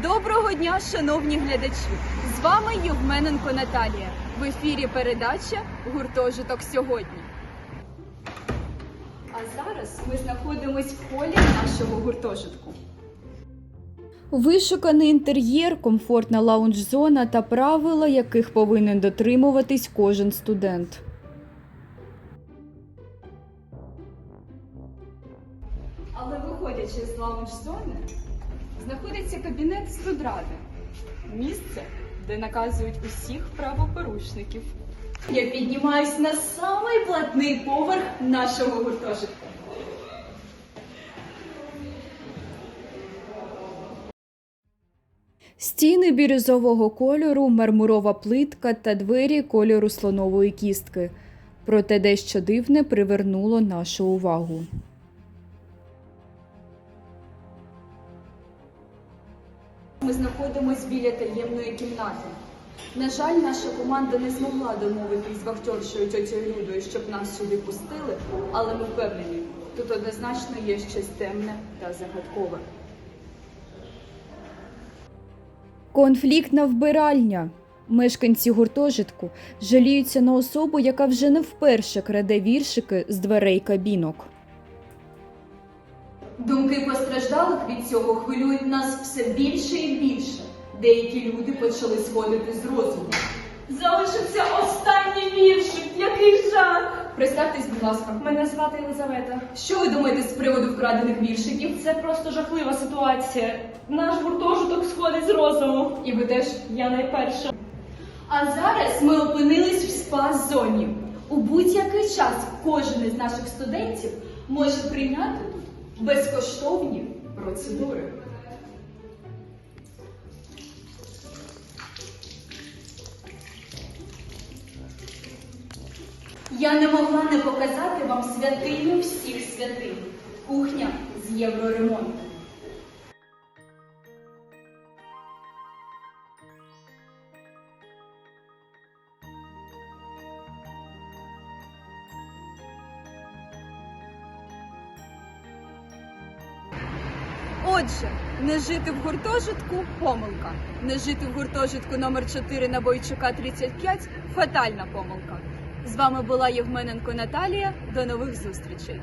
Доброго дня, шановні глядачі! З вами Євмененко Наталія. В ефірі передача Гуртожиток сьогодні. А зараз ми знаходимось в холі нашого гуртожитку. Вишуканий інтер'єр, комфортна лаунж-зона та правила, яких повинен дотримуватись кожен студент. Але виходячи з лаунж-зони, знаходиться кабінет студради. Місце, де наказують усіх правопорушників. Я піднімаюсь на самий платний поверх нашого гуртожитку. Стіни бірюзового кольору, мармурова плитка та двері кольору слонової кістки. Проте дещо дивне привернуло нашу увагу. Ми знаходимося біля таємної кімнати. На жаль, наша команда не змогла домовитись з вахтершою тьотєю Людою, щоб нас сюди пустили, але ми впевнені, тут однозначно є щось темне та загадкове. Конфліктна вбиральня. Мешканці гуртожитку жаліються на особу, яка вже не вперше краде віршики з дверей кабінок. Думки постраждалих від цього хвилюють нас все більше і більше. Деякі люди почали сходити з розуму. Залишився останній віршик, який жах! Представтесь, будь ласка, Мене звати Єлизавета. що ви думаєте з приводу вкрадених віршиків? Це просто жахлива ситуація. Наш гуртожиток сходить з розуму. І ви теж. Я найперша. А зараз ми опинились в спа-зоні. У будь-який час кожен із наших студентів може прийняти безкоштовні процедури. Я не могла не показати вам святиню всіх святинь. Кухня з євроремонтом. Отже, не жити в гуртожитку помилка. Не жити в гуртожитку номер 4 на Бойчука 35 фатальна помилка. З вами була Євмененко Наталія. До нових зустрічей.